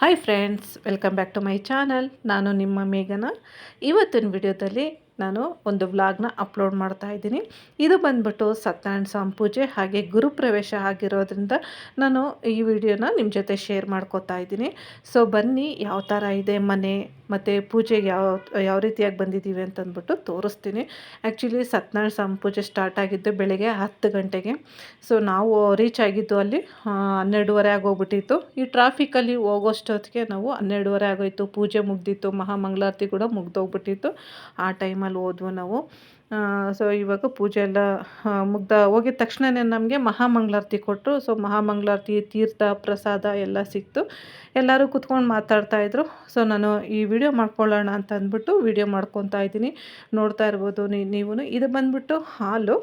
Hi friends welcome back to my channel ನಾನು ನಿಮ್ಮ ಮೇಘನ. ಇವತ್ತಿನ ವಿಡಿಯೋದಲ್ಲಿ ನಾನು ಒಂದು ವ್ಲಾಗ್ನ ಅಪ್ಲೋಡ್ ಮಾಡ್ತಾ ಇದ್ದೀನಿ. ಇದು ಬಂದ್ಬಿಟ್ಟು ಸತ್ಯನಾರಾಯಣ ಸ್ವಾಮಿ ಪೂಜೆ ಹಾಗೆ ಗುರುಪ್ರವೇಶ ಆಗಿರೋದ್ರಿಂದ ನಾನು ಈ ವಿಡಿಯೋನ ನಿಮ್ಮ ಜೊತೆ ಶೇರ್ ಮಾಡ್ಕೋತಾ ಇದ್ದೀನಿ. ಸೊ ಬನ್ನಿ, ಯಾವ ಥರ ಇದೆ ಮನೆ ಮತ್ತು ಪೂಜೆಗೆ ಯಾವ ಯಾವ ರೀತಿಯಾಗಿ ಬಂದಿದ್ದೀವಿ ಅಂತಂದ್ಬಿಟ್ಟು ತೋರಿಸ್ತೀನಿ. ಆ್ಯಕ್ಚುಲಿ ಸತ್ಯನಾರಾಯಣ ಸ್ವಾಮಿ ಪೂಜೆ ಸ್ಟಾರ್ಟ್ ಆಗಿದ್ದು ಬೆಳಗ್ಗೆ ಹತ್ತು ಗಂಟೆಗೆ. ಸೊ ನಾವು ರೀಚ್ ಆಗಿದ್ದು ಅಲ್ಲಿ ಹನ್ನೆರಡುವರೆ ಆಗೋಗ್ಬಿಟ್ಟಿತ್ತು. ಈ ಟ್ರಾಫಿಕಲ್ಲಿ ಹೋಗೋಷ್ಟೊತ್ತಿಗೆ ನಾವು ಹನ್ನೆರಡುವರೆ ಆಗೋಯಿತು. ಪೂಜೆ ಮುಗ್ದಿತ್ತು. ಮಹಾಮಂಗಳಾರತಿ ಕೂಡ ಮುಗ್ದೋಗ್ಬಿಟ್ಟಿತ್ತು. ಆ ಟೈಮಲ್ಲಿ ಹೋದ್ವು ನಾವು. ಸೊ ಇವಾಗ ಪೂಜೆ ಎಲ್ಲ ಮುಗ್ದ ಹೋಗಿದ ತಕ್ಷಣವೇ ನಮಗೆ ಮಹಾಮಂಗಳಾರತಿ ಕೊಟ್ಟರು ಸೊ ಮಹಾಮಂಗಳಾರತಿ, ತೀರ್ಥ, ಪ್ರಸಾದ ಎಲ್ಲ ಸಿಕ್ತು. ಎಲ್ಲರೂ ಕುತ್ಕೊಂಡು ಮಾತಾಡ್ತಾಯಿದ್ರು ಸೊ ನಾನು ಈ ವಿಡಿಯೋ ಮಾಡ್ಕೊಳ್ಳೋಣ ಅಂತ ಅಂದ್ಬಿಟ್ಟು ವಿಡಿಯೋ ಮಾಡ್ಕೊತಾ ಇದ್ದೀನಿ. ನೋಡ್ತಾ ಇರ್ಬೋದು ನೀವು ಇದು ಬಂದ್ಬಿಟ್ಟು ಹಾಲು.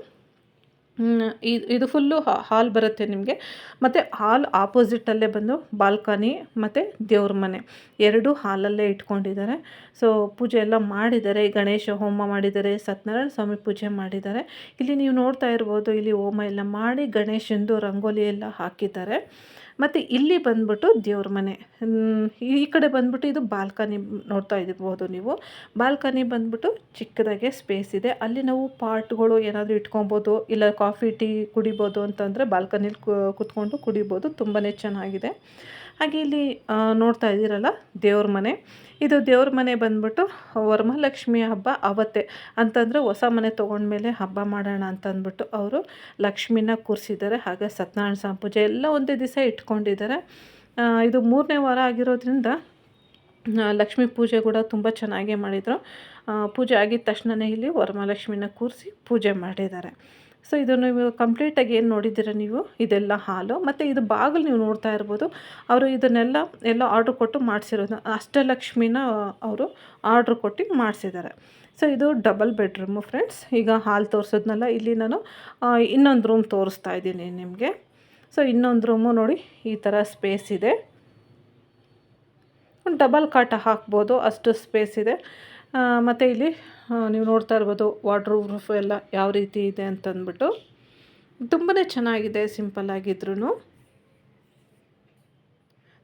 ಇದು ಇದು ಫುಲ್ಲು ಹಾಲ್ ಬರುತ್ತೆ ನಿಮಗೆ. ಮತ್ತು ಹಾಲ್ ಆಪೋಸಿಟಲ್ಲೇ ಬಂದು ಬಾಲ್ಕನಿ ಮತ್ತು ದೇವ್ರ ಮನೆ. ಎರಡೂ ಹಾಲಲ್ಲೇ ಇಟ್ಕೊಂಡಿದ್ದಾರೆ. ಸೊ ಪೂಜೆ ಎಲ್ಲ ಮಾಡಿದ್ದಾರೆ. ಗಣೇಶ ಹೋಮ ಮಾಡಿದ್ದಾರೆ, ಸತ್ಯನಾರಾಯಣ ಸ್ವಾಮಿ ಪೂಜೆ ಮಾಡಿದ್ದಾರೆ. ಇಲ್ಲಿ ನೀವು ನೋಡ್ತಾ ಇರ್ಬೋದು, ಇಲ್ಲಿ ಹೋಮ ಎಲ್ಲ ಮಾಡಿ ಗಣೇಶಂದು ರಂಗೋಲಿ ಎಲ್ಲ ಹಾಕಿದ್ದಾರೆ. ಮತ್ತು ಇಲ್ಲಿ ಬಂದ್ಬಿಟ್ಟು ದೇವ್ರ ಮನೆ. ಈ ಕಡೆ ಬಂದ್ಬಿಟ್ಟು ಇದು ಬಾಲ್ಕನಿ ನೋಡ್ತಾ ಇರ್ಬೋದು ನೀವು. ಬಾಲ್ಕನಿ ಬಂದ್ಬಿಟ್ಟು ಚಿಕ್ಕದಾಗೆ ಸ್ಪೇಸ್ ಇದೆ. ಅಲ್ಲಿ ನಾವು ಪಾಟ್ಗಳು ಏನಾದರೂ ಇಟ್ಕೊಬೋದು, ಇಲ್ಲ ಕಾಫಿ, ಟೀ ಕುಡಿಬೋದು ಅಂತಂದರೆ ಬಾಲ್ಕನಿಲಿ ಕುತ್ಕೊಂಡು ಕುಡಿಬೋದು. ತುಂಬಾ ಚೆನ್ನಾಗಿದೆ. ಹಾಗೆ ಇಲ್ಲಿ ನೋಡ್ತಾ ಇದ್ದೀರಲ್ಲ, ದೇವ್ರ ಮನೆ. ಇದು ದೇವ್ರ ಮನೆ ಬಂದ್ಬಿಟ್ಟು ವರಮಹಾಲಕ್ಷ್ಮಿ ಹಬ್ಬ ಅವತ್ತೇ. ಅಂತಂದರೆ ಹೊಸ ಮನೆ ತೊಗೊಂಡ್ಮೇಲೆ ಹಬ್ಬ ಮಾಡೋಣ ಅಂತ ಅಂದ್ಬಿಟ್ಟು ಅವರು ಲಕ್ಷ್ಮಿನ ಕೂರಿಸಿದ್ದಾರೆ, ಹಾಗೆ ಸತ್ಯನಾರಾಯಣ ಪೂಜೆ ಎಲ್ಲ ಒಂದೇ ದಿವಸ ಇಟ್ಕೊಂಡಿದ್ದಾರೆ. ಇದು ಮೂರನೇ ವಾರ ಆಗಿರೋದ್ರಿಂದ ಲಕ್ಷ್ಮೀ ಪೂಜೆ ಕೂಡ ತುಂಬ ಚೆನ್ನಾಗೇ ಮಾಡಿದರು. ಪೂಜೆ ಆಗಿದ ತಕ್ಷಣವೇ ಇಲ್ಲಿ ವರಮಹಾಲಕ್ಷ್ಮಿನ ಕೂರಿಸಿ ಪೂಜೆ ಮಾಡಿದ್ದಾರೆ. ಸೊ ಇದು ನೀವು ಕಂಪ್ಲೀಟಾಗಿ ಏನು ನೋಡಿದ್ದೀರ ನೀವು? ಇದೆಲ್ಲ ಹಾಲು. ಮತ್ತು ಇದು ಬಾಗಿಲು ನೀವು ನೋಡ್ತಾ ಇರ್ಬೋದು. ಅವರು ಇದನ್ನೆಲ್ಲ ಎಲ್ಲ ಆರ್ಡ್ರ್ ಕೊಟ್ಟು ಮಾಡಿಸಿರೋದು. ಅಷ್ಟಲಕ್ಷ್ಮಿನ ಅವರು ಆರ್ಡ್ರ್ ಕೊಟ್ಟು ಮಾಡಿಸಿದ್ದಾರೆ. ಸೊ ಇದು ಡಬಲ್ ಬೆಡ್ರೂಮು ಫ್ರೆಂಡ್ಸ್ ಈಗ ಹಾಲು ತೋರಿಸೋದ್ನಲ್ಲ, ಇಲ್ಲಿ ನಾನು ಇನ್ನೊಂದು ರೂಮ್ ತೋರಿಸ್ತಾ ಇದ್ದೀನಿ ನಿಮಗೆ. ಸೊ ಇನ್ನೊಂದು ರೂಮು ನೋಡಿ, ಈ ಥರ ಸ್ಪೇಸ್ ಇದೆ. ಡಬಲ್ ಕಾಟ ಹಾಕ್ಬೋದು, ಅಷ್ಟು ಸ್ಪೇಸ್ ಇದೆ. ಮತ್ತು ಇಲ್ಲಿ ನೀವು ನೋಡ್ತಾ ಇರ್ಬೋದು ವಾಟ್ರ್ ಪ್ರೂಫ್ ಎಲ್ಲ ಯಾವ ರೀತಿ ಇದೆ ಅಂತಂದ್ಬಿಟ್ಟು. ತುಂಬಾ ಚೆನ್ನಾಗಿದೆ ಸಿಂಪಲ್ಲಾಗಿದ್ರೂ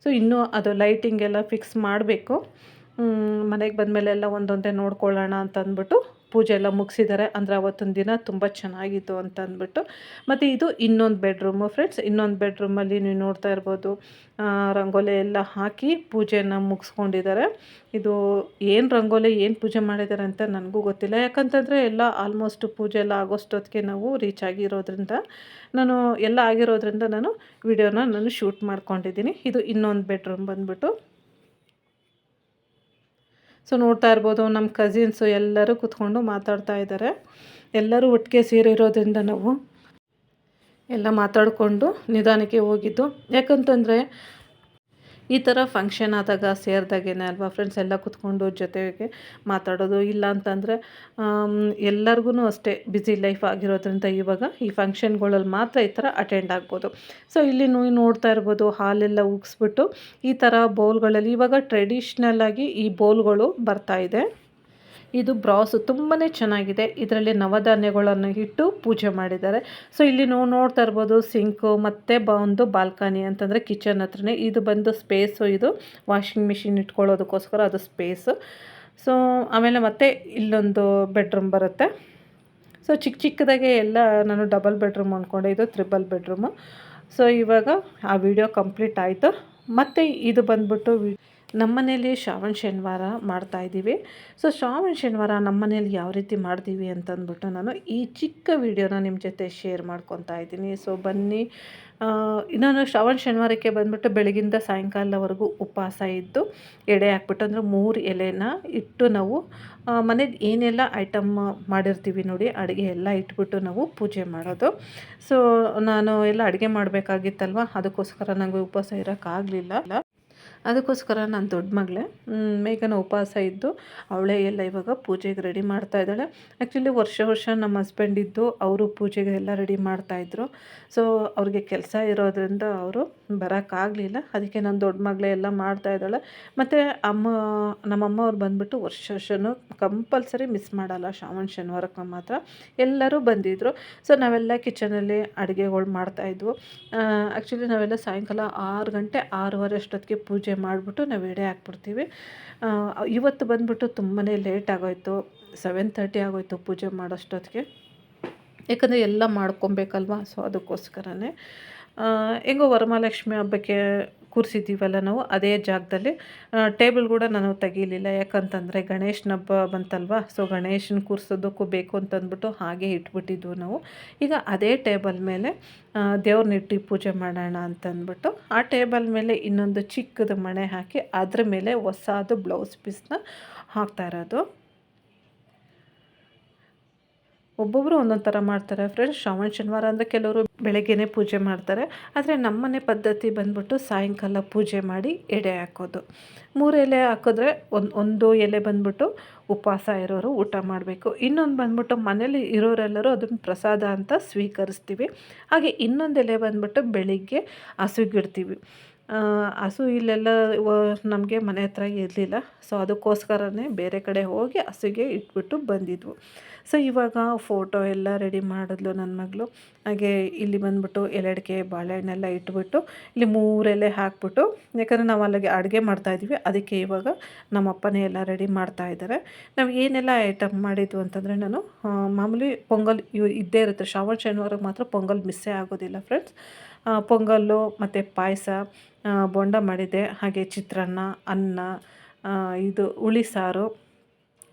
ಸೊ ಇನ್ನೂ ಅದು ಲೈಟಿಂಗ್ ಎಲ್ಲ ಫಿಕ್ಸ್ ಮಾಡಬೇಕು. ಮನೆಗೆ ಬಂದಮೇಲೆಲ್ಲ ಒಂದೊಂದೇ ನೋಡ್ಕೊಳ್ಳೋಣ ಅಂತ ಅಂದ್ಬಿಟ್ಟು ಪೂಜೆ ಎಲ್ಲ ಮುಗಿಸಿದ್ದಾರೆ ಅಂದರೆ ಅವತ್ತೊಂದು ದಿನ ತುಂಬ ಚೆನ್ನಾಗಿತ್ತು ಅಂತ ಅಂದ್ಬಿಟ್ಟು ಮತ್ತು ಇದು ಇನ್ನೊಂದು ಬೆಡ್ರೂಮು ಫ್ರೆಂಡ್ಸ್. ಇನ್ನೊಂದು ಬೆಡ್ರೂಮಲ್ಲಿ ನೀವು ನೋಡ್ತಾ ಇರ್ಬೋದು ರಂಗೋಲಿ ಎಲ್ಲ ಹಾಕಿ ಪೂಜೆನ ಮುಗಿಸ್ಕೊಂಡಿದ್ದಾರೆ ಇದು ಏನು ರಂಗೋಲಿ, ಏನು ಪೂಜೆ ಮಾಡಿದ್ದಾರೆ ಅಂತ ನನಗೂ ಗೊತ್ತಿಲ್ಲ. ಯಾಕಂತಂದರೆ ಎಲ್ಲ ಆಲ್ಮೋಸ್ಟ್ ಪೂಜೆ ಎಲ್ಲ ಆಗೋಷ್ಟೊತ್ತಿಗೆ ನಾವು ರೀಚ್ ಆಗಿರೋದ್ರಿಂದ ನಾನು ಎಲ್ಲ ಆಗಿರೋದ್ರಿಂದ ನಾನು ವಿಡಿಯೋನ ನಾನು ಶೂಟ್ ಮಾಡ್ಕೊಂಡಿದ್ದೀನಿ. ಇದು ಇನ್ನೊಂದು ಬೆಡ್ರೂಮ್ ಬಂದ್ಬಿಟ್ಟು. ಸೊ ನೋಡ್ತಾ ಇರ್ಬೋದು, ನಮ್ಮ ಕಸಿನ್ಸು ಎಲ್ಲರೂ ಕೂತ್ಕೊಂಡು ಮಾತಾಡ್ತಾ ಇದ್ದಾರೆ. ಎಲ್ಲರೂ ಒಟ್ಟಿಗೆ ಸೇರಿರೋದ್ರಿಂದ ನಾವು ಎಲ್ಲ ಮಾತಾಡಿಕೊಂಡು ನಿಧಾನಕ್ಕೆ ಹೋಗಿದ್ದು. ಯಾಕಂತಂದರೆ ಈ ಥರ ಫಂಕ್ಷನ್ ಆದಾಗ ಸೇರಿದಾಗೇನೆ ಅಲ್ವಾ? ಫ್ರೆಂಡ್ಸ್ ಎಲ್ಲ ಕುತ್ಕೊಂಡು ಜೊತೆಗೆ ಮಾತಾಡೋದು, ಇಲ್ಲ ಅಂತಂದರೆ ಎಲ್ಲರಿಗೂ ಅಷ್ಟೇ ಬ್ಯುಸಿ ಲೈಫ್ ಆಗಿರೋದ್ರಿಂದ ಇವಾಗ ಈ ಫಂಕ್ಷನ್ಗಳಲ್ಲಿ ಮಾತ್ರ ಈ ಥರ ಅಟೆಂಡ್ ಆಗ್ಬೋದು. ಸೊ ಇಲ್ಲಿ ನೀವು ನೋಡ್ತಾ ಇರ್ಬೋದು, ಹಾಲೆಲ್ಲ ಉಗಿಸ್ಬಿಟ್ಟು ಈ ಥರ ಬೌಲ್ಗಳಲ್ಲಿ ಇವಾಗ ಟ್ರೆಡಿಷ್ನಲ್ ಆಗಿ ಈ ಬೌಲ್ಗಳು ಬರ್ತಾ ಇದೆ. ಇದು ಬ್ರಾಸು ತುಂಬಾ ಚೆನ್ನಾಗಿದೆ. ಇದರಲ್ಲಿ ನವಧಾನ್ಯಗಳನ್ನು ಇಟ್ಟು ಪೂಜೆ ಮಾಡಿದ್ದಾರೆ. ಸೊ ಇಲ್ಲಿ ನೀವು ನೋಡ್ತಾ ಇರ್ಬೋದು ಸಿಂಕು ಮತ್ತು ಬ ಒಂದು ಬಾಲ್ಕನಿ ಅಂತಂದರೆ ಕಿಚನ್ ಹತ್ರನೇ. ಇದು ಬಂದು ಸ್ಪೇಸು ಇದು. ವಾಷಿಂಗ್ ಮಿಷಿನ್ ಇಟ್ಕೊಳ್ಳೋದಕ್ಕೋಸ್ಕರ ಅದು ಸ್ಪೇಸು. ಸೊ ಆಮೇಲೆ ಮತ್ತೆ ಇಲ್ಲೊಂದು ಬೆಡ್ರೂಮ್ ಬರುತ್ತೆ. ಸೊ ಚಿಕ್ಕ ಚಿಕ್ಕದಾಗೆ ಎಲ್ಲ ನಾನು ಡಬಲ್ ಬೆಡ್ರೂಮ್ ಅಂದ್ಕೊಂಡೆ ಇದು ತ್ರಿಬಲ್ ಬೆಡ್ರೂಮು. ಸೊ ಇವಾಗ ಆ ವಿಡಿಯೋ ಕಂಪ್ಲೀಟ್ ಆಯಿತು. ಮತ್ತು ಇದು ಬಂದ್ಬಿಟ್ಟು ನಮ್ಮ ಮನೇಲಿ ಶ್ರಾವಣ ಶನಿವಾರ ಮಾಡ್ತಾಯಿದ್ದೀವಿ ಸೊ ಶ್ರಾವಣ ಶನಿವಾರ ನಮ್ಮ ಮನೇಲಿ ಯಾವ ರೀತಿ ಮಾಡ್ತೀವಿ ಅಂತಂದ್ಬಿಟ್ಟು ನಾನು ಈ ಚಿಕ್ಕ ವಿಡಿಯೋನ ನಿಮ್ಮ ಜೊತೆ ಶೇರ್ ಮಾಡ್ಕೊತಾ ಇದ್ದೀನಿ. ಸೊ ಬನ್ನಿ. ಇನ್ನೊಂದು ಶ್ರಾವಣ ಶನಿವಾರಕ್ಕೆ ಬಂದುಬಿಟ್ಟು ಬೆಳಗಿಂದ ಸಾಯಂಕಾಲವರೆಗೂ ಉಪವಾಸ ಇದ್ದು ಎಡೆ ಹಾಕ್ಬಿಟ್ಟು ಅಂದರೆ ಮೂರು ಎಲೆನ ಇಟ್ಟು ನಾವು ಮನೇದು ಏನೆಲ್ಲ ಐಟಮ್ ಮಾಡಿರ್ತೀವಿ ನೋಡಿ ಅಡುಗೆ ಎಲ್ಲ ಇಟ್ಬಿಟ್ಟು ನಾವು ಪೂಜೆ ಮಾಡೋದು. ಸೊ ನಾನು ಎಲ್ಲ ಅಡುಗೆ ಮಾಡಬೇಕಾಗಿತ್ತಲ್ವ? ಅದಕ್ಕೋಸ್ಕರ ನನಗೆ ಉಪವಾಸ ಇರೋಕ್ಕಾಗಲಿಲ್ಲ. ಅದಕ್ಕೋಸ್ಕರ ನಾನು ದೊಡ್ಡ ಮಗಳೇ. ಮೇಘನ ಉಪವಾಸ ಇದ್ದು ಅವಳೇ ಎಲ್ಲ ಇವಾಗ ಪೂಜೆಗೆ ರೆಡಿ ಮಾಡ್ತಾ ಇದ್ದಾಳೆ. ಆ್ಯಕ್ಚುಲಿ ವರ್ಷ ವರ್ಷ ನಮ್ಮ ಹಸ್ಬೆಂಡ್ ಇದ್ದು ಅವರು ಪೂಜೆಗೆ ಎಲ್ಲ ರೆಡಿ ಮಾಡ್ತಾಯಿದ್ರು ಸೊ ಅವ್ರಿಗೆ ಕೆಲಸ ಇರೋದ್ರಿಂದ ಅವರು ಬರೋಕ್ಕಾಗಲಿಲ್ಲ ಅದಕ್ಕೆ ನಾನು ದೊಡ್ಡ ಮಗಳೇ ಎಲ್ಲ ಮಾಡ್ತಾ ಇದ್ದಾಳೆ. ಮತ್ತು ಅಮ್ಮ ನಮ್ಮಮ್ಮ ಅವ್ರು ಬಂದುಬಿಟ್ಟು ವರ್ಷ ವರ್ಷನೂ ಕಂಪಲ್ಸರಿ ಮಿಸ್ ಮಾಡಲ್ಲ. ಶ್ರಾವಣ ಶನಿವಾರಕ್ಕೆ ಮಾತ್ರ ಎಲ್ಲರೂ ಬಂದಿದ್ದರು ಸೊ ನಾವೆಲ್ಲ ಕಿಚನಲ್ಲಿ ಅಡುಗೆಗಳು ಮಾಡ್ತಾಯಿದ್ವು ಆ್ಯಕ್ಚುಲಿ ನಾವೆಲ್ಲ ಸಾಯಂಕಾಲ ಆರು ಗಂಟೆ ಆರೂವರೆ ಅಷ್ಟೊತ್ತಿಗೆ ಪೂಜೆ ಪೂಜೆ ಮಾಡಿಬಿಟ್ಟು ನಾವು ಎಡೆ ಹಾಕ್ಬಿಡ್ತೀವಿ. ಇವತ್ತು ಬಂದುಬಿಟ್ಟು ತುಂಬಾ ಲೇಟ್ ಆಗೋಯ್ತು. ಸೆವೆನ್ ತರ್ಟಿ ಆಗೋಯ್ತು ಪೂಜೆ ಮಾಡೋಷ್ಟೊತ್ತಿಗೆ. ಯಾಕಂದರೆ ಎಲ್ಲ ಮಾಡ್ಕೊಬೇಕಲ್ವ? ಸೊ ಅದಕ್ಕೋಸ್ಕರನೇ. ಹೆಂಗೋ ವರಮಹಾಲಕ್ಷ್ಮಿ ಹಬ್ಬಕ್ಕೆ ಕೂರಿಸಿದ್ದೀವಲ್ಲ ನಾವು, ಅದೇ ಜಾಗದಲ್ಲಿ. ಟೇಬಲ್ ಕೂಡ ನಾನು ತೆಗೀಲಿಲ್ಲ. ಯಾಕಂತಂದರೆ ಗಣೇಶನ ಹಬ್ಬ ಬಂತಲ್ವ? ಸೊ ಗಣೇಶನ ಕೂರಿಸೋದಕ್ಕೂ ಬೇಕು ಅಂತಂದ್ಬಿಟ್ಟು ಹಾಗೆ ಇಟ್ಬಿಟ್ಟಿದ್ವು ನಾವು. ಈಗ ಅದೇ ಟೇಬಲ್ ಮೇಲೆ ದೇವ್ರನ್ನ ಇಟ್ಟು ಪೂಜೆ ಮಾಡೋಣ ಅಂತಂದ್ಬಿಟ್ಟು, ಆ ಟೇಬಲ್ ಮೇಲೆ ಇನ್ನೊಂದು ಚಿಕ್ಕದು ಮಣೆ ಹಾಕಿ ಅದ್ರ ಮೇಲೆ ಹೊಸದು ಬ್ಲೌಸ್ ಪೀಸ್ನ ಹಾಕ್ತಾ ಇರೋದು. ಒಬ್ಬೊಬ್ಬರು ಒಂದೊಂದು ಥರ ಮಾಡ್ತಾರೆ. ಫ್ರೆಂಡ್ಸ್ ಶ್ರಾವಣ, ಶನಿವಾರ ಅಂದರೆ ಕೆಲವರು ಬೆಳಗ್ಗೆನೇ ಪೂಜೆ ಮಾಡ್ತಾರೆ. ಆದರೆ ನಮ್ಮನೆ ಪದ್ಧತಿ ಬಂದ್ಬಿಟ್ಟು ಸಾಯಂಕಾಲ ಪೂಜೆ ಮಾಡಿ ಎಡೆ ಹಾಕೋದು. ಮೂರು ಎಲೆ ಹಾಕಿದ್ರೆ ಒಂದು ಒಂದು ಎಲೆ ಬಂದ್ಬಿಟ್ಟು ಉಪವಾಸ ಇರೋರು ಊಟ ಮಾಡಬೇಕು. ಇನ್ನೊಂದು ಬಂದ್ಬಿಟ್ಟು ಮನೇಲಿ ಇರೋರೆಲ್ಲರೂ ಅದನ್ನು ಪ್ರಸಾದ ಅಂತ ಸ್ವೀಕರಿಸ್ತೀವಿ. ಹಾಗೆ ಇನ್ನೊಂದು ಎಲೆ ಬಂದ್ಬಿಟ್ಟು ಬೆಳಿಗ್ಗೆ ಹಸುಗಿಡ್ತೀವಿ ಹಸು ಇಲ್ಲೆಲ್ಲ ನಮಗೆ ಮನೆ ಹತ್ರ ಇರಲಿಲ್ಲ. ಸೊ ಅದಕ್ಕೋಸ್ಕರನೇ ಬೇರೆ ಕಡೆ ಹೋಗಿ ಹಸುಗೆ ಇಟ್ಬಿಟ್ಟು ಬಂದಿದ್ವು. ಸೊ ಇವಾಗ ಫೋಟೋ ಎಲ್ಲ ರೆಡಿ ಮಾಡಿದ್ಲು ನನ್ನ ಮಗಳು. ಹಾಗೆ ಇಲ್ಲಿ ಬಂದ್ಬಿಟ್ಟು ಎಲೆಡಿಕೆ, ಬಾಳೆಹಣ್ಣೆಲ್ಲ ಇಟ್ಬಿಟ್ಟು ಇಲ್ಲಿ ಮೂರೆಲೆ ಹಾಕ್ಬಿಟ್ಟು, ಯಾಕಂದರೆ ನಾವು ಅಲ್ಲಿಗೆ ಅಡುಗೆ ಮಾಡ್ತಾಯಿದ್ವಿ ಅದಕ್ಕೆ ಇವಾಗ ನಮ್ಮ ಅಪ್ಪನೇ ಎಲ್ಲ ರೆಡಿ ಮಾಡ್ತಾ ಇದ್ದಾರೆ. ನಾವು ಏನೆಲ್ಲ ಐಟಮ್ ಮಾಡಿದ್ವು ಅಂತಂದರೆ ನಾನು ಮಾಮೂಲಿ ಪೊಂಗಲ್ ಇದ್ದೇ ಇರುತ್ತೆ. ಶ್ರಾವಣ ಶನಿವಾರಕ್ಕೆ ಮಾತ್ರ ಪೊಂಗಲ್ ಮಿಸ್ಸೇ ಆಗೋದಿಲ್ಲ ಫ್ರೆಂಡ್ಸ್ ಪೊಂಗಲ್ಲು ಮತ್ತು ಪಾಯಸ ಬೊಂಡ ಮಾಡಿದ್ದೆ. ಹಾಗೆ ಚಿತ್ರಾನ್ನ, ಅನ್ನ ಇದು ಹುಳಿ ಸಾರು.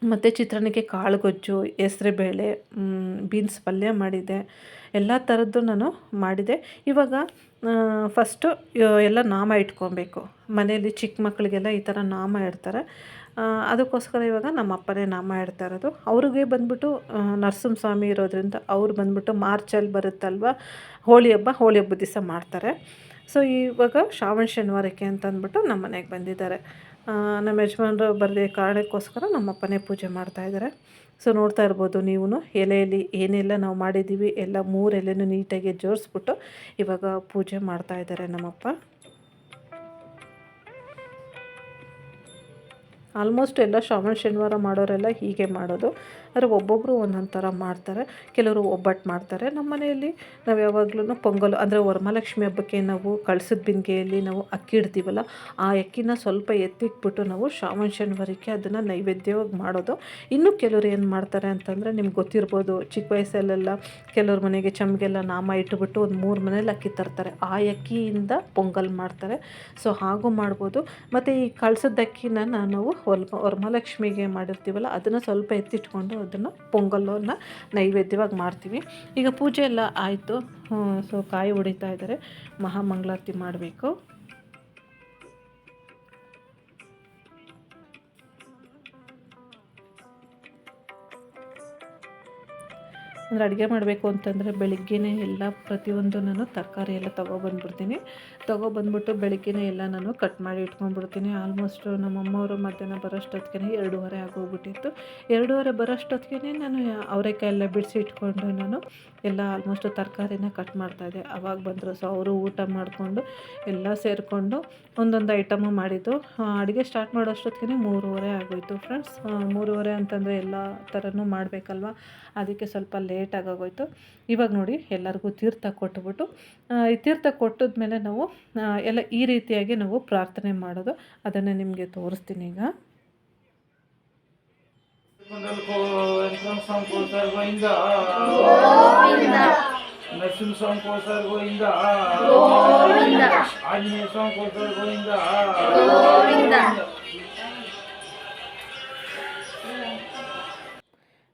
ಮತ್ತು ಚಿತ್ರಾನ್ನಕ್ಕೆ ಕಾಳು ಗೊಜ್ಜು ಹೆಸ್ರುಬೇಳೆ ಬೀನ್ಸ್ ಪಲ್ಯ ಮಾಡಿದ್ದೆ. ಎಲ್ಲ ಥರದ್ದು ನಾನು ಮಾಡಿದೆ. ಇವಾಗ ಫಸ್ಟು ಎಲ್ಲ ನಾಮ ಇಟ್ಕೊಬೇಕು. ಮನೆಯಲ್ಲಿ ಚಿಕ್ಕ ಮಕ್ಕಳಿಗೆಲ್ಲ ಈ ಥರ ನಾಮ ಇಡ್ತಾರೆ. ಅದಕ್ಕೋಸ್ಕರ ಇವಾಗ ನಮ್ಮ ಅಪ್ಪನೇ ನಾಮ ಇಡ್ತಾ ಇರೋದು. ಅವ್ರಿಗೆ ಬಂದ್ಬಿಟ್ಟು ನರಸಿಂಹ ಇರೋದ್ರಿಂದ ಅವ್ರು ಬಂದ್ಬಿಟ್ಟು ಮಾರ್ಚಲ್ಲಿ ಬರುತ್ತಲ್ವ? ಹೋಳಿ ಹಬ್ಬ, ಹೋಳಿ ಹಬ್ಬದ ದಿವಸ ಮಾಡ್ತಾರೆ. ಸೊ ಇವಾಗ ಶ್ರಾವಣ, ಶನಿವಾರಕ್ಕೆ ಅಂತ ಅಂದ್ಬಿಟ್ಟು ನಮ್ಮ ಮನೆಗೆ ಬಂದಿದ್ದಾರೆ. ನಮ್ಮ ಯಜಮಾನರು ಬರದೇ ಕಾರಣಕ್ಕೋಸ್ಕರ ನಮ್ಮಪ್ಪನೇ ಪೂಜೆ ಮಾಡ್ತಾಯಿದ್ದಾರೆ ಸೊ ನೋಡ್ತಾ ಇರ್ಬೋದು ನೀವು ಎಲೆಯಲ್ಲಿ ಏನೆಲ್ಲ ನಾವು ಮಾಡಿದ್ದೀವಿ ಎಲ್ಲ ಮೂರು ನೀಟಾಗಿ ಜೋಡಿಸ್ಬಿಟ್ಟು ಇವಾಗ ಪೂಜೆ ಮಾಡ್ತಾಯಿದ್ದಾರೆ ನಮ್ಮಪ್ಪ. ಆಲ್ಮೋಸ್ಟ್ ಎಲ್ಲ ಶ್ರಾವಣ, ಶನಿವಾರ ಮಾಡೋರೆಲ್ಲ ಹೀಗೆ ಮಾಡೋದು. ಆದರೆ ಒಬ್ಬೊಬ್ಬರು ಒಂದೊಂದು ಥರ ಮಾಡ್ತಾರೆ. ಕೆಲವರು ಒಬ್ಬಟ್ಟು ಮಾಡ್ತಾರೆ. ನಮ್ಮ ಮನೆಯಲ್ಲಿ ನಾವು ಯಾವಾಗಲೂ ಪೊಂಗಲ್ ಅಂದರೆ ವರಮಹಾಲಕ್ಷ್ಮಿ ಹಬ್ಬಕ್ಕೆ ನಾವು ಕಳ್ಸದ ಬಿಂದಿಗೆಯಲ್ಲಿ ನಾವು ಅಕ್ಕಿ ಇಡ್ತೀವಲ್ಲ, ಆ ಅಕ್ಕಿನ ಸ್ವಲ್ಪ ಎತ್ತಿಟ್ಬಿಟ್ಟು ನಾವು ಶ್ರಾವಣ, ಶನಿವಾರಕ್ಕೆ ಅದನ್ನು ನೈವೇದ್ಯವಾಗಿ ಮಾಡೋದು. ಇನ್ನು ಕೆಲವರು ಏನು ಮಾಡ್ತಾರೆ ಅಂತಂದರೆ ನಿಮ್ಗೆ ಗೊತ್ತಿರ್ಬೋದು, ಚಿಕ್ಕ ವಯಸ್ಸಲ್ಲೆಲ್ಲ ಕೆಲವ್ರ ಮನೆಗೆ ಚಮ್ಗೆಲ್ಲ ನಾಮ ಇಟ್ಟುಬಿಟ್ಟು ಒಂದು ಮೂರು ಮನೇಲಿ ಅಕ್ಕಿ ತರ್ತಾರೆ. ಆ ಅಕ್ಕಿಯಿಂದ ಪೊಂಗಲ್ ಮಾಡ್ತಾರೆ. ಸೊ ಹಾಗೂ ಮಾಡ್ಬೋದು. ಮತ್ತು ಈ ಕಳ್ಸದ ಅಕ್ಕಿನ ನಾವು ವಲ್ ವರಮಹಾಲಕ್ಷ್ಮಿಗೆ ಮಾಡಿರ್ತೀವಲ್ಲ, ಅದನ್ನು ಸ್ವಲ್ಪ ಎತ್ತಿಟ್ಕೊಂಡು ಅದನ್ನು ಪೊಂಗಲನ್ನು ನೈವೇದ್ಯವಾಗಿ ಮಾಡ್ತೀವಿ. ಈಗ ಪೂಜೆ ಎಲ್ಲ ಆಯಿತು. ಸೊ ಕಾಯಿ ಹೊಡಿತಾ ಇದ್ದಾರೆ ಮಹಾಮಂಗಳಾರತಿ ಮಾಡಬೇಕು. ಅಂದರೆ ಅಡುಗೆ ಮಾಡಬೇಕು ಅಂತಂದರೆ ಬೆಳಿಗ್ಗೆನೇ ಎಲ್ಲ ಪ್ರತಿಯೊಂದು ನಾನು ತರಕಾರಿ ಎಲ್ಲ ತೊಗೊಬಂದ್ಬಿಡ್ತೀನಿ. ತೊಗೊಬಂದ್ಬಿಟ್ಟು ಬೆಳಿಗ್ಗೆನೇ ಎಲ್ಲ ನಾನು ಕಟ್ ಮಾಡಿ ಇಟ್ಕೊಂಡ್ಬಿಡ್ತೀನಿ. ಆಲ್ಮೋಸ್ಟು ನಮ್ಮಮ್ಮವರು ಮಧ್ಯಾಹ್ನ ಬರೋಷ್ಟೊತ್ತಿಗೆ ಎರಡೂವರೆ ಆಗೋಗ್ಬಿಟ್ಟಿತ್ತು. ಎರಡೂವರೆ ಬರೋಷ್ಟೊತ್ತಿಗೆ ನಾನು ಅವರೆಕಾಯಿ ಎಲ್ಲ ಬಿಡಿಸಿ ಇಟ್ಕೊಂಡು ನಾನು ಎಲ್ಲ ಆಲ್ಮೋಸ್ಟು ತರಕಾರಿನ ಕಟ್ ಮಾಡ್ತಾಯಿದ್ದೆ ಅವಾಗ ಬಂದರು ಸೊ ಅವರು ಊಟ ಮಾಡಿಕೊಂಡು ಎಲ್ಲ ಸೇರಿಕೊಂಡು ಒಂದೊಂದು ಐಟಮು ಮಾಡಿದ್ದು. ಅಡುಗೆ ಸ್ಟಾರ್ಟ್ ಮಾಡೋಷ್ಟೊತ್ತಿಗೆ ಮೂರುವರೆ ಆಗೋಯಿತು. ಫ್ರೆಂಡ್ಸ್ ಮೂರುವರೆ ಅಂತಂದರೆ ಎಲ್ಲ ಥರನೂ ಮಾಡಬೇಕಲ್ವ? ಅದಕ್ಕೆ ಸ್ವಲ್ಪ ಲೇಟಾಗಿ ಆಗೋಯ್ತು ಇವಾಗ ನೋಡಿ ಎಲ್ಲರಿಗೂ ತೀರ್ಥ ಕೊಟ್ಬಿಟ್ಟು ಈ ತೀರ್ಥ ಕೊಟ್ಟಿದ್ಮೇಲೆ ನಾವು ಎಲ್ಲ ಈ ರೀತಿಯಾಗಿ ನಾವು ಪ್ರಾರ್ಥನೆ ಮಾಡೋದು. ಅದನ್ನು ನಿಮಗೆ ತೋರಿಸ್ತೀನಿ ಈಗ. ನರಸಿಂಹ ಸ್ವಾಮಿ ಕೋಸರ್ ಗೋವಿಂದ. ಆಂಜನೇಯ ಸ್ವಾಮಿ ಕೋಸರ್ ಗೋವಿಂದ.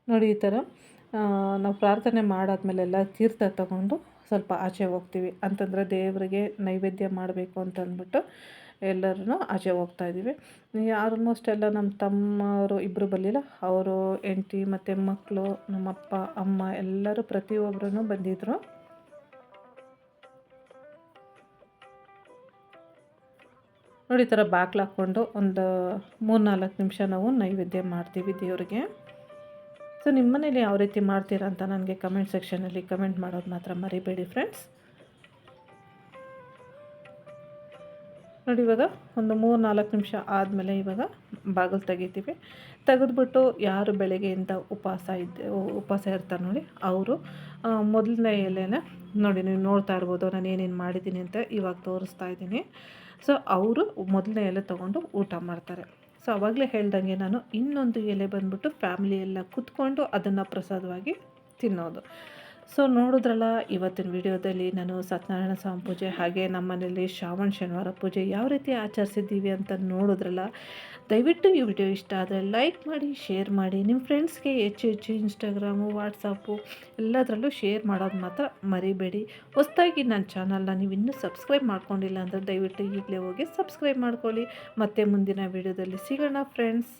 ನೋಡಿ ಈ ಥರ. ನಾವು ಪ್ರಾರ್ಥನೆ ಮಾಡಾದ್ಮೇಲೆಲ್ಲ ತೀರ್ಥ ತಗೊಂಡು ಸ್ವಲ್ಪ ಆಚೆ ಹೋಗ್ತೀವಿ. ಅಂತಂದರೆ ದೇವರಿಗೆ ನೈವೇದ್ಯ ಮಾಡಬೇಕು ಅಂತಂದ್ಬಿಟ್ಟು ಎಲ್ಲರೂ ಆಚೆ ಹೋಗ್ತಾ ಇದ್ದೀವಿ. ಆಲ್ಮೋಸ್ಟ್ ಎಲ್ಲ ನಮ್ಮ ತಮ್ಮವರು ಇಬ್ಬರು ಬರಲಿಲ್ಲ. ಅವರು ಹೆಂಡ್ತಿ ಮತ್ತು ಮಕ್ಕಳು ನಮ್ಮಪ್ಪ, ಅಮ್ಮ ಎಲ್ಲರೂ ಪ್ರತಿಯೊಬ್ಬರೂ ಬಂದಿದ್ದರು ನೋಡಿ ಥರ ಬಾಕ್ಲಾಕ್ಕೊಂಡು ಒಂದು ಮೂರು ನಾಲ್ಕು ನಿಮಿಷ ನಾವು ನೈವೇದ್ಯ ಮಾಡ್ತೀವಿ ದೇವರಿಗೆ. ಸೊ ನಿಮ್ಮ ಮನೇಲಿ ಯಾವ ರೀತಿ ಮಾಡ್ತೀರಾ ಅಂತ ನನಗೆ ಕಮೆಂಟ್ ಸೆಕ್ಷನಲ್ಲಿ ಕಮೆಂಟ್ ಮಾಡೋದು ಮಾತ್ರ ಮರಿಬೇಡಿ ಫ್ರೆಂಡ್ಸ್ ನೋಡಿ ಇವಾಗ ಒಂದು ಮೂರು ನಾಲ್ಕು ನಿಮಿಷ ಆದಮೇಲೆ ಇವಾಗ ಬಾಗಿಲು ತೆಗಿತೀವಿ. ತೆಗೆದ್ಬಿಟ್ಟು ಯಾರು ಬೆಳಗ್ಗೆಯಿಂದ ಉಪವಾಸ ಇದ್ದೆ ಉಪವಾಸ ಇರ್ತಾರೆ ನೋಡಿ ಅವರು. ಮೊದಲನೇ ಎಲೆನ ನೋಡಿ ನೀವು ನೋಡ್ತಾ ಇರ್ಬೋದು ನಾನು ಏನೇನು ಮಾಡಿದ್ದೀನಿ ಅಂತ ಇವಾಗ ತೋರಿಸ್ತಾ ಇದ್ದೀನಿ. ಸೊ ಅವರು ಮೊದಲನೇ ಎಲೆ ತೊಗೊಂಡು ಊಟ ಮಾಡ್ತಾರೆ. ಸೊ ಅವಾಗಲೇ ಹೇಳ್ದಂಗೆ ನಾನು ಇನ್ನೊಂದು ಎಲೆ ಬಂದ್ಬಿಟ್ಟು ಫ್ಯಾಮಿಲಿ ಎಲ್ಲ ಕೂತ್ಕೊಂಡು ಅದನ್ನು ಪ್ರಸಾದವಾಗಿ ತಿನ್ನೋದು. ಸೊ ನೋಡಿದ್ರಲ್ಲ, ಇವತ್ತಿನ ವಿಡಿಯೋದಲ್ಲಿ ನಾನು ಸತ್ಯನಾರಾಯಣ ಸ್ವಾಮಿ ಪೂಜೆ ಹಾಗೆ ನಮ್ಮ ಮನೇಲಿ ಶ್ರಾವಣ ಶನಿವಾರ ಪೂಜೆ ಯಾವ ರೀತಿ ಆಚರಿಸಿದ್ದೀವಿ ಅಂತ ನೋಡಿದ್ರಲ್ಲ, ದಯವಿಟ್ಟು ಈ ವಿಡಿಯೋ ಇಷ್ಟ ಆದರೆ ಲೈಕ್ ಮಾಡಿ, ಶೇರ್ ಮಾಡಿ. ನಿಮ್ಮ ಫ್ರೆಂಡ್ಸ್ಗೆ ಹೆಚ್ಚು ಹೆಚ್ಚು ಇನ್ಸ್ಟಾಗ್ರಾಮು ವಾಟ್ಸಪ್ಪು ಎಲ್ಲದರಲ್ಲೂ ಶೇರ್ ಮಾಡೋದು ಮಾತ್ರ ಮರಿಬೇಡಿ. ಹೊಸದಾಗಿ ನನ್ನ ಚಾನಲ್ನ ನೀವು ಇನ್ನೂ ಸಬ್ಸ್ಕ್ರೈಬ್ ಮಾಡ್ಕೊಂಡಿಲ್ಲ ಅಂದರೆ ದಯವಿಟ್ಟು ಈಗಲೇ ಹೋಗಿ ಸಬ್ಸ್ಕ್ರೈಬ್ ಮಾಡ್ಕೊಳ್ಳಿ. ಮತ್ತೆ ಮುಂದಿನ ವಿಡಿಯೋದಲ್ಲಿ ಸಿಗೋಣ, ಫ್ರೆಂಡ್ಸ್.